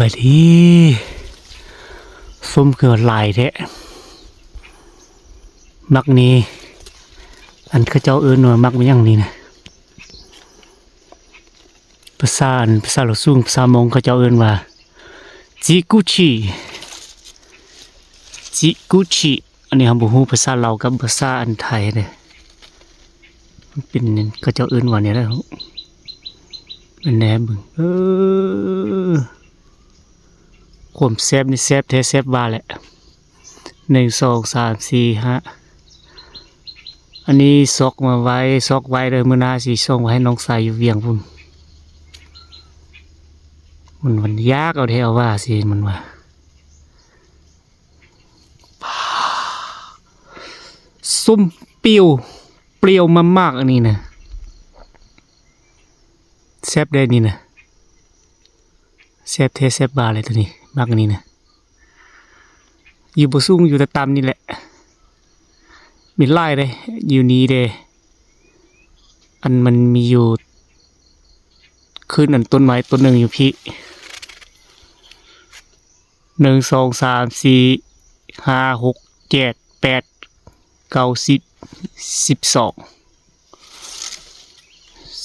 บัดนี้ส้มเกิดลายแท้มักนี้ อันเขาเจ้าเอิ้นว่ามักมันยังนี่นะภาษาอันภาษาลาวซุ่งภาษามงเขาเจ้าเอิ้นว่าจิกุชิจิกุชิอันนี้ผมบ่ฮู้ภาษาลากับภาษาอันไทยเด้มันเป็นเขาเจ้าเอิ้นว่าเนี่ยและเป็นแหนบึงเออ ความแซบนี่แซบแท้แซบว่าแหละหนึ่งสองสามสี่ห้าอันนี้ซอกมาไว้ซอกไว้เลยมือนาสีส่งไว้ให้น้องสายอยู่เวียงพุ่นมันมันยากเอาแท้เอาว่าสิมันว่าส้มเปรี้ยวเปรี้ยวมากๆอันนี้นะแซบได้นี่นะ แซบเทแซบบาเลยตัวนี้มากอันนี้นะอยู่บสูงอยู่แต่ต่ำนี่แหละมีไล่เลยอยู่นี้เดยอันมันมีอยู่ขึ้นอันต้นไม้ต้นหนึ่งอยู่พี่หนึ่งสองสามสี่ห้าหกเจ็ดแปดเก้าสิบสิบสอง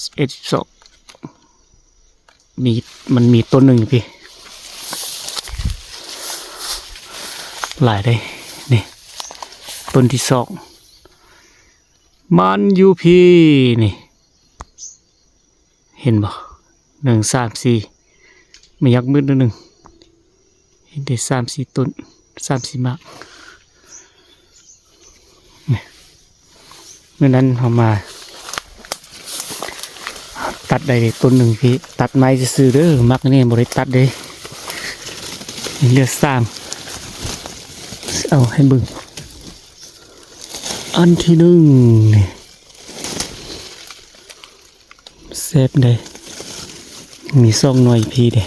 สิบเอ็ดสิบสอง มีมันมีต้นหนึ่งอยู่พี่ หลายได้นี่ต้นที่สองมันอยู่พี่นี่ เห็นบ่หนึ่งสามสี่ไม่ยักมืดนิดหนึ่งเห็นได้สามสี่ต้นสามสี่มากนี่เมื่อนั้นเอามา ได้ต้นหนึ่งพี่ตัดไม้จะซื้อเด้อมักนี่บริตัดเด้เลือสามเอาให้บึงอันที่หนึ่งนี่เซฟได้มีซองหน่อยพี่เด้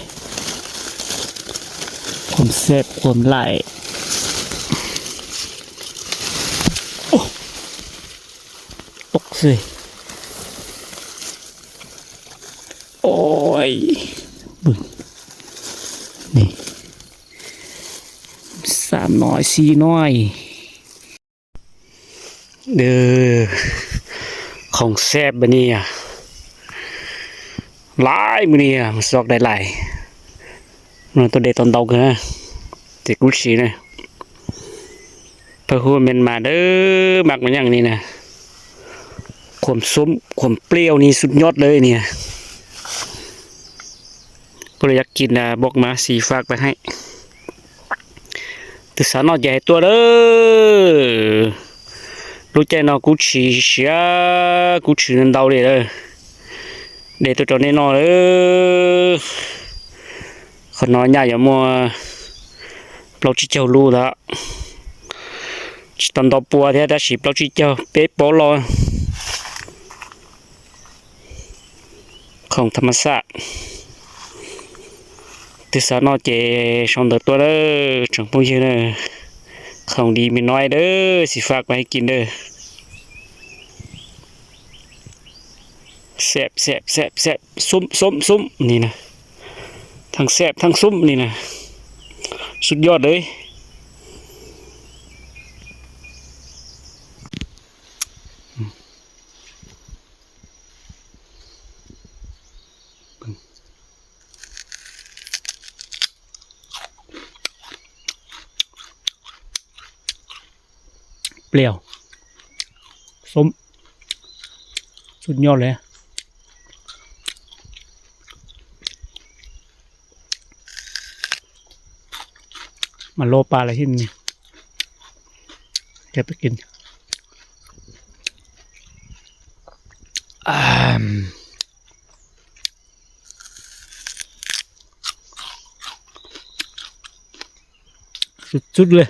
ความเซฟความไหลตกสิ โอ้ยบึงนี่สามน้อยสี่น้อย เด้อของแซบบันนี้อะหลายมือนี้อะมันสอกได้หลายมันตัวเด็ดตอนเตากันนะเจ็กกุชีนะพื่อหัวเมนมาเด้อมักมันอย่างนี้นะความส้มความเปรี้ยวนี่สุดยอดเลยเนี่ย ก็เลยอยากกินนะบอกมาสีฝากไปให้ตึกสาวนอใหญ่ตัวเด้อรู้ใจนอกูชีเชียกูชีนันเดาเลยเด้อเดี๋ยวตัวจอนี่นอเด้อขนอนใหญ่อย่ามัวเราจีเจ้ารู้ละตอนต่อปัวเท่าได้สิเราจีเจ้าเป๊ะโปรอของธรรมศาสตร์ từ sáng nó chế xong được tôi đó chẳng bao nhiêu nữa không đi mình nói đó chỉ phạt bài kín đó xẹp xẹp xẹp xẹp sum sum sum นี่นะทั้งแสบทั้งซุ้มนี่นะสุดยอดเลย เปรี้ยวส้มสุดยอดเลยมาโลปลาอะไรที่นี่เก็บไปกินอ่ามสุดๆเลย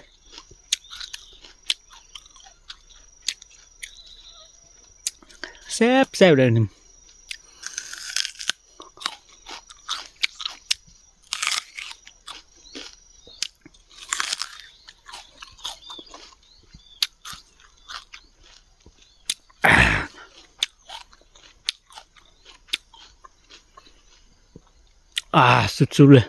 แซ่บๆเลยนี่อ่าสุดๆเลย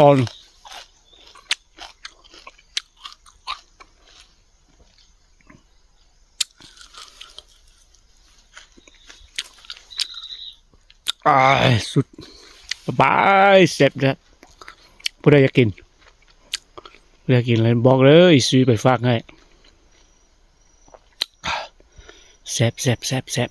อ่อน สุดสบายเสร็จแล้วผู้ใดอยากกินผู้ใดอยากกินเลยบอกเลยซื้อไปฝากให้แซ่บแซ่บแซ่บแซ่บ